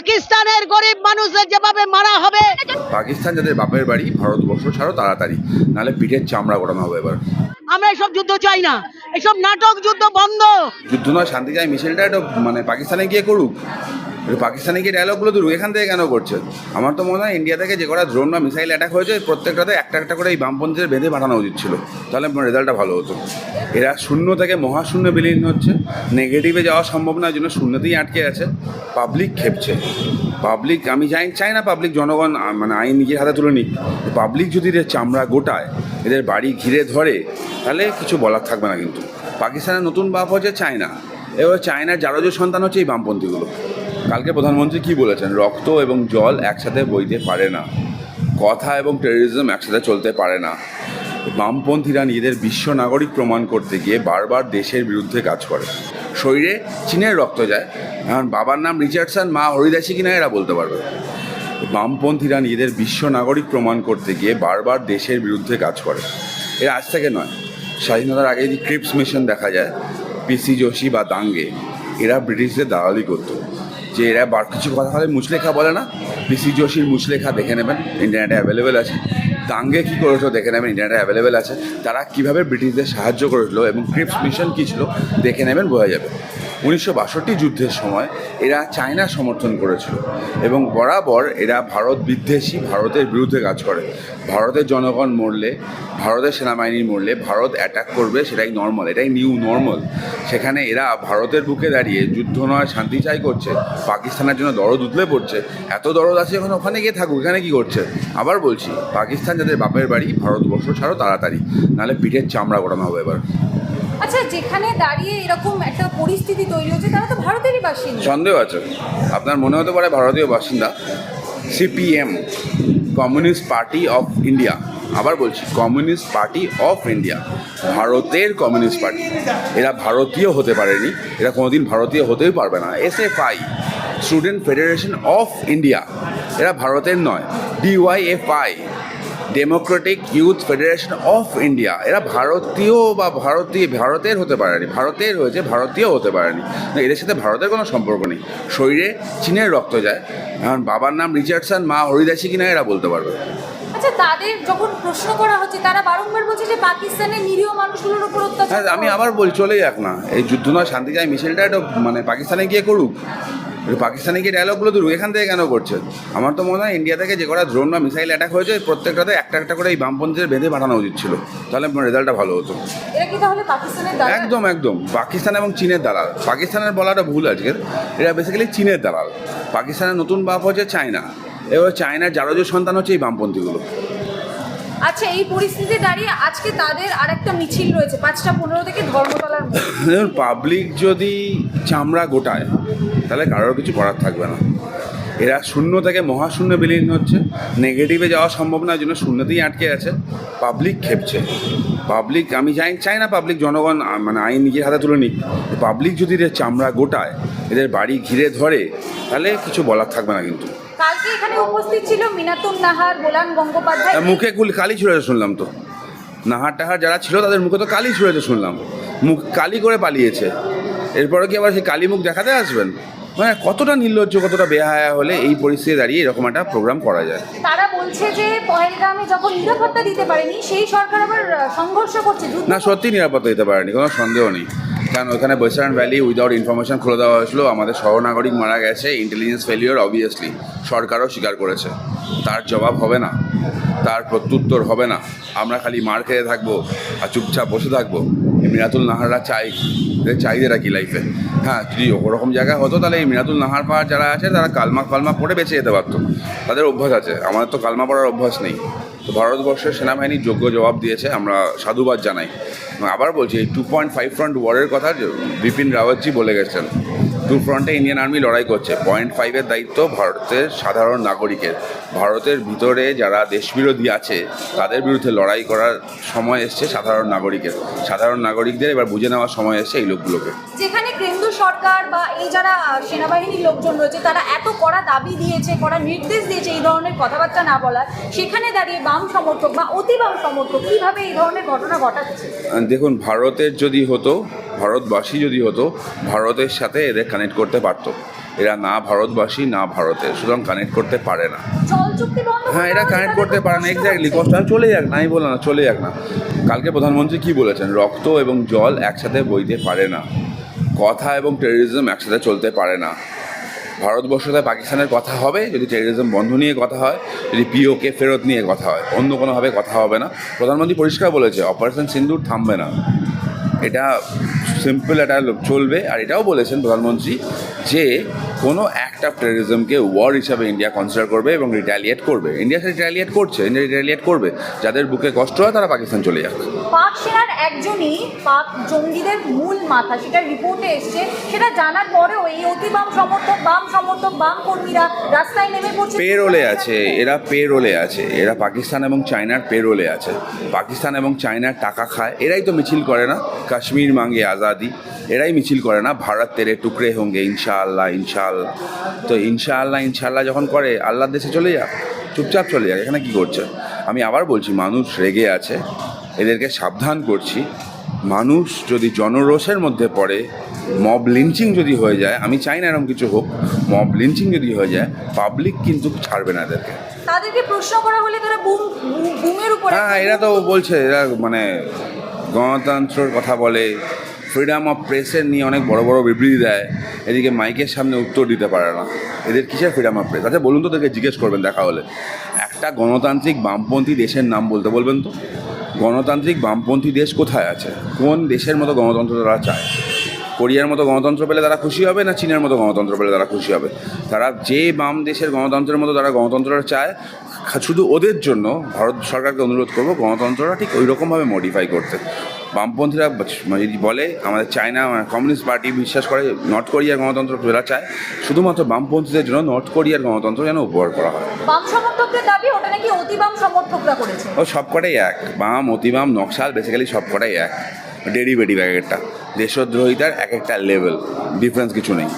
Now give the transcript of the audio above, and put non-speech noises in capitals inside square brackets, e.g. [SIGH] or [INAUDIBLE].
পাকিস্তানের গরিব মানুষের যেভাবে মারা হবে। পাকিস্তান যাদের বাপের বাড়ি ভারতবর্ষ ছাড়ো তাড়াতাড়ি নাহলে পিঠের চামড়া গড়ানো হবে এবার। আমরা এসব যুদ্ধ চাই না। এসব নাটক যুদ্ধ বন্ধ। যুদ্ধ নয় শান্তি চাই মিছিলটা মানে পাকিস্তানে গিয়ে করুক। পাকিস্তানে গিয়ে ডায়লগগুলো ধরুক এখান থেকে কেন করছে? আমার তো মনে হয় ইন্ডিয়া থেকে যে কটা ড্রোন বা মিসাইল অ্যাটাক হয়েছে, প্রত্যেকটাতে একটা একটা করে এই বামপন্থীদের বেঁধে পাঠানো উচিত ছিল। তাহলে রেজাল্টটা ভালো হতো। এরা শূন্য থেকে মহাশূন্য বিলীন হচ্ছে। নেগেটিভে যাওয়া সম্ভব না জন্য শূন্যতেই আটকে আছে। পাবলিক খেপছে। পাবলিক আমি চাই চাই না পাবলিক জনগণ মানে আইন নিজের হাতে তুলে নিক। পাবলিক যদি এদের চামড়া গোটায়, এদের বাড়ি ঘিরে ধরে, তাহলে কিছু বলার থাকবে না কিন্তু। পাকিস্তানের নতুন বাপ হচ্ছে চায়না এবার চায়নার জারজ সন্তান হচ্ছে এই বামপন্থীগুলো। কালকে প্রধানমন্ত্রী কি বলেছেন? রক্ত এবং জল একসাথে বইতে পারে না। কথা এবং টেরোরিজম একসাথে চলতে পারে না। বামপন্থীরা নিজেদের বিশ্ব নাগরিক প্রমাণ করতে গিয়ে বারবার দেশের বিরুদ্ধে কাজ করে। শরীরে চীনের রক্ত যায়। এখন বাবার নাম রিচার্ডসন মা হরিদাসী কিনা এরা বলতে পারবে। বামপন্থীরা নিজেদের বিশ্ব নাগরিক প্রমাণ করতে গিয়ে বারবার দেশের বিরুদ্ধে কাজ করে। এরা আজ থেকে নয়। স্বাধীনতার আগে যদি ক্রিপস মিশন দেখা যায়, পিসি যোশী বা দাঙ্গে, এরা ব্রিটিশদের দালালি করতো। যে এরা বার কিছু কথা হলে মুচলেখা বলে না। পিসি যোশীর মুচলেখা দেখে নেবেন ইন্টারনেটে অ্যাভেলেবেল আছে। দাঙ্গে কী করেছিল দেখে নেবেন ইন্টারনেটে অ্যাভেলেবেল আছে। তারা কীভাবে ব্রিটিশদের সাহায্য করেছিল এবং ক্রিপস মিশন কী ছিল দেখে নেবেন, বোঝা যাবে। উনিশশো বাষট্টি যুদ্ধের সময় এরা চায়না সমর্থন করেছিল এবং বরাবর এরা ভারত বিদ্বেষী, ভারতের বিরুদ্ধে কাজ করে। ভারতের জনগণ মরলে ভারতের সেনাবাহিনীর মরলে ভারত অ্যাটাক করবে সেটাই নর্মাল এটাই নিউ নর্মাল সেখানে এরা ভারতের বুকে দাঁড়িয়ে যুদ্ধ নয় শান্তি চাই করছে। পাকিস্তানের জন্য দরদ উতলে পড়ছে। এত দরদ আছে এখন ওখানে গিয়ে থাকুক এখানে কি করছে? আবার বলছি পাকিস্তান যাদের বাপের বাড়ি ভারতবর্ষ ছাড়ো তাড়াতাড়ি নাহলে পিঠের চামড়া করানো হবে এবার। আচ্ছা যেখানে দাঁড়িয়ে এরকম একটা পরিস্থিতি তৈরি হচ্ছে তারা তো ভারতেরই বাসিন্দা। সন্দেহ আছে। আপনার মনে হতে পারে ভারতীয় বাসিন্দা CPM communist party of India. আবার বলছি কমিউনিস্ট পার্টি অফ ইন্ডিয়া ভারতের কমিউনিস্ট পার্টি এরা ভারতীয় হতে পারেনি, এরা কোনোদিন ভারতীয় হতেই পারবে না। S SFI student federation of India এরা ভারতের নয়। DYFI democratic youth federation of India এরা ভারতীয় বা ভারতীয়, ভারতের হতে পারেনি। ভারতের হয়েছে, ভারতীয় হতে পারেনি। এদের সাথে ভারতের কোনো সম্পর্ক নেই। শরীরে চীনের রক্ত যায়। এখন বাবার নাম রিচার্ডসন মা হরিদাসী কিনা এরা বলতে পারবে। আচ্ছা তাদের যখন প্রশ্ন করা হচ্ছে তারা বারংবার বলছে যে পাকিস্তানের নিরীহ মানুষগুলোর উপর অত্যাচার হ্যাঁ আমি আবার বলি চলে যাক না। এই যুদ্ধ নয় শান্তি চাই মিছিলটা একটু মানে পাকিস্তানে গিয়ে করুক। পাকিস্তানে গিয়ে ডায়লগগুলো ধরুক এখান থেকে কেন করছে? আমার তো মনে হয় ইন্ডিয়া থেকে যে কটা ড্রোন বা মিসাইল অ্যাটাক হয়েছে প্রত্যেকটাতে একটা একটা করে এই বামপন্থীদের বেঁধে পাঠানো উচিত ছিল। তাহলে রেজাল্টটা ভালো হতো? একদম একদম। পাকিস্তান এবং চীনের দালাল। পাকিস্তানের বলাটা ভুল আজকের। এরা বেসিক্যালি চীনের দালাল। পাকিস্তানের নতুন বাপ হচ্ছে চায়না। এবার চায়নার জারজ সন্তান হচ্ছে এই বামপন্থীগুলো। আচ্ছা এই পরিস্থিতি দাঁড়িয়ে আজকে তাদের আরেকটা মিছিল রয়েছে পাঁচটা পনেরো থেকে ধর্মতলার। পাবলিক [LAUGHS] যদি চামড়া গোটায় তাহলে কারোর কিছু করার থাকবে না। এরা শূন্য থেকে মহাশূন্য বিলীন হচ্ছে। নেগেটিভে যাওয়া সম্ভব না ওই জন্য শূন্যতেই আটকে আছে। পাবলিক খেপছে। পাবলিক আমি চাই চাই না পাবলিক জনগণ মানে আইন নিজের হাতে তুলে নিক। পাবলিক যদি এদের চামড়া গোটায় এদের বাড়ি ঘিরে ধরে তাহলে কিছু বলার থাকবে না কিন্তু। কালকে এখানে উপস্থিত ছিল মিনাতুন নাহার গোলান গঙ্গোপাধ্যায়। মুখে কুল কালি ছুঁড়েছে শুনলাম তো। নাহার টাহার যারা ছিল তাদের মুখে তো কালি ছুঁড়েছে শুনলাম। মুখ কালি করে পালিয়েছে। এরপরে কি আবার সেই কালি মুখ দেখাতে আসবেন? মানে কতটা নির্লজ্জ কতটা বেহায়া হলে এই পরিস্থিতি দাঁড়িয়ে এরকম একটা প্রোগ্রাম করা যায়? তারা বলছে যে পহেলগামে যখন নিরাপত্তা দিতে পারেনি সেই সরকার আবার সংঘর্ষ করছে না সত্যি নিরাপত্তা দিতে পারেনি কোনো সন্দেহ নেই। কারণ ওখানে ওয়েস্টার্ন ভ্যালি উইদাউট ইনফরমেশন খুলে দেওয়া হয়েছিল। আমাদের সহনাগরিক মারা গেছে ইন্টেলিজেন্স ফেলিওর অবভিয়াসলি সরকারও স্বীকার করেছে। তার জবাব হবে না। তার প্রত্যুত্তর হবে না। আমরা খালি মার খেয়ে থাকব আর চুপচাপ বসে থাকব। মিরাতুল নাহাররা চাই। চাহিদাটা কি লাইফে হ্যাঁ যদি ওরকম জায়গা হতো তাহলে এই মিরাতুল নাহার পাহাড় যারা আছে, তারা কালমা কালমা পড়ে বেঁচে যেতে পারতো। তাদের অভ্যাস আছে। আমাদের তো কালমা পড়ার অভ্যাস নেই। তো ভারতবর্ষের সেনাবাহিনী যোগ্য জবাব দিয়েছে, আমরা সাধুবাদ জানাই। এবং আবার বলছি, এই টু পয়েন্ট ফাইভ ফ্রন্ট ওয়ারের কথা বিপিন রাওয়াতজি বলে গেছেন টু ফ্রন্টে ইন্ডিয়ান আর্মি লড়াই করছে। পয়েন্ট ফাইভের দায়িত্ব ভারতের সাধারণ নাগরিকের। ভারতের ভিতরে যারা দেশবিরোধী আছে, তাদের বিরুদ্ধে লড়াই করার সময় এসছে সাধারণ নাগরিকের। সাধারণ নাগরিকদের এবার বুঝে নেওয়ার সময় এসছে এই লোকগুলোকে। সরকার বা এই যারা সেনাবাহিনীর লোকজন রয়েছে তারা এত কড়া দাবি দিয়েছে কড়া নির্দেশ দিয়েছে এই ধরনের কথাবার্তা না বলার। সেখানে দাঁড়িয়ে বাম সমর্থক বা অতি বাম সমর্থক কীভাবে এই ধরনের ঘটনা ঘটাচ্ছে? দেখুন ভারতের যদি হতো ভারতবাসী যদি হতো ভারতের সাথে এদের কানেক্ট করতে পারতো। এরা না ভারতবাসী না ভারতের সুতরাং কানেক্ট করতে পারে না। হ্যাঁ এরা কানেক্ট করতে পারে না। এক্স্যাক্টলি। কষ্ট আমি চলে যাক নাই বলো না চলে যাক না। কালকে প্রধানমন্ত্রী কি বলেছেন? রক্ত এবং জল একসাথে বইতে পারে না। কথা এবং টেরোরিজম একসাথে চলতে পারে না। ভারতবর্ষ তাই পাকিস্তানের কথা হবে, যদি টেরোরিজম বন্ধ নিয়ে কথা হয়, যদি পিওকে ফেরত নিয়ে কথা হয়, অন্য কোনোভাবে কথা হবে না। প্রধানমন্ত্রী পরিষ্কার বলেছে অপারেশন সিন্দুর থামবে না। এটা সিম্পল এটা চলবে, আর এটাও বলেছেন প্রধানমন্ত্রী যে কোনো অ্যাক্ট অফ টেরোরিজমকে ওয়ার হিসাবে ইন্ডিয়া কনসিডার করবে এবং রিটালিয়েট করবে। ইন্ডিয়া সেটা রিটালিয়েট করছে ইন্ডিয়া রিটালিয়েট করবে। যাদের বুকে কষ্ট হয় তারা পাকিস্তান চলে যাবে পাক সেনার একজনই পাক জঙ্গিদের মূল মাথা সেটা রিপোর্টে এসছে। সেটা জানার পরেও এই অতি বাম সমর্থক বাম সমর্থক বাম কর্মীরা রাস্তায় নেমে পড়ছে। পে রোলে আছে এরা পে রোলে আছে। এরা পাকিস্তান এবং চায়নার পে রোলে আছে। পাকিস্তান এবং চায়নার টাকা খায় এরাই তো মিছিল করে না। কাশ্মীর মাঙ্গে আজাদি এরাই মিছিল করে না। ভারত তেরে টুকরে হোঙ্গে ইনশাআল্লাহ ইনশাআল্লাহ। তো ইনশাআল্লাহ ইনশাআল্লাহ যখন করে আল্লাহর দেশে চলে যাক চুপচাপ চলে যাক এখানে কি করছে? আমি আবার বলছি মানুষ রেগে আছে এদেরকে সাবধান করছি। মানুষ যদি জনরোষের মধ্যে পড়ে মব লিঞ্চিং যদি হয়ে যায় আমি চাই না এরকম কিছু হোক মব লিঞ্চিং যদি হয়ে যায় পাবলিক কিন্তু ছাড়বে না এদেরকে। তাদেরকে প্রশ্ন করা হলে তারা বুম বুমের উপর হ্যাঁ এরা তো বলছে এরা মানে গণতন্ত্রের কথা বলে ফ্রিডম অফ প্রেসের নিয়ে অনেক বড় বড় বিবৃতি দেয়। এদিকে মাইকের সামনে উত্তর দিতে পারে না। এদের কিসের ফ্রিডম অফ প্রেস আচ্ছা বলুন তো তাদেরকে জিজ্ঞেস করবেন দেখা হলে। একটা গণতান্ত্রিক বামপন্থী দেশের নাম বলতে বলবেন তো? গণতান্ত্রিক বামপন্থী দেশ কোথায় আছে? কোন দেশের মতো গণতন্ত্র তারা চায়? কোরিয়ার মতো গণতন্ত্র পেলে তারা খুশি হবে না চীনের মতো গণতন্ত্র পেলে তারা খুশি হবে? তারা যে বাম দেশের গণতন্ত্রের মতো তারা গণতন্ত্রটা চায় শুধু ওদের জন্য ভারত সরকারকে অনুরোধ করব গণতন্ত্রটা ঠিক ওই রকমভাবে মডিফাই করতে। বামপন্থীরা মানে যদি বলে আমাদের চায়না মানে কমিউনিস্ট পার্টি বিশ্বাস করে নর্থ কোরিয়ার গণতন্ত্র যারা চায় শুধুমাত্র বামপন্থীদের জন্য নর্থ কোরিয়ার গণতন্ত্র যেন উপহার করা হয়। বাম সমর্থকদের দাবি ওটা নাকি অতি বাম সমর্থকরা করেছে? ও সবকটাই এক। বাম অতিবাম নকশাল বেসিক্যালি সবকটাই এক। ডেরিভেটিভ এক একটা। দেশদ্রোহিতার এক একটা লেভেল ডিফারেন্স কিছু নেই।